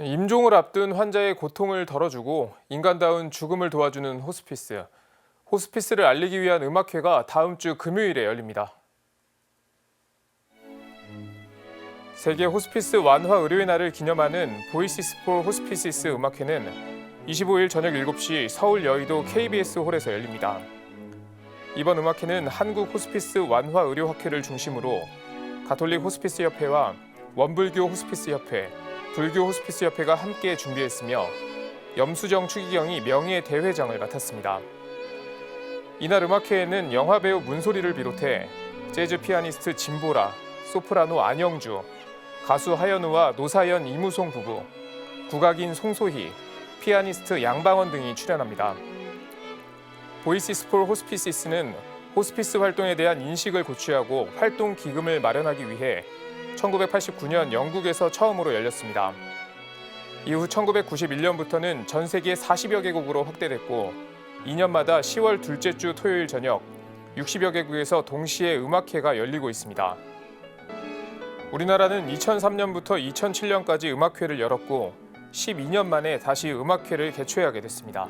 임종을 앞둔 환자의 고통을 덜어주고 인간다운 죽음을 도와주는 호스피스. 호스피스를 알리기 위한 음악회가 다음 주 금요일에 열립니다. 세계 호스피스 완화 의료의 날을 기념하는 보이시스 포 호스피시스 음악회는 25일 저녁 7시 서울 여의도 KBS 홀에서 열립니다. 이번 음악회는 한국 호스피스 완화 의료 학회를 중심으로 가톨릭 호스피스 협회와 원불교 호스피스 협회, 불교 호스피스 협회가 함께 준비했으며 염수정 추기경이 명예 대회장을 맡았습니다. 이날 음악회에는 영화 배우 문소리를 비롯해 재즈 피아니스트 진보라, 소프라노 안영주, 가수 하현우와 노사연 이무송 부부, 국악인 송소희, 피아니스트 양방원 등이 출연합니다. 보이시스 폴 호스피시스는 호스피스 활동에 대한 인식을 고취하고 활동 기금을 마련하기 위해 1989년 영국에서 처음으로 열렸습니다. 이후 1991년부터는 전 세계 40여 개국으로 확대됐고 2년마다 10월 둘째 주 토요일 저녁 60여 개국에서 동시에 음악회가 열리고 있습니다. 우리나라는 2003년부터 2007년까지 음악회를 열었고 12년 만에 다시 음악회를 개최하게 됐습니다.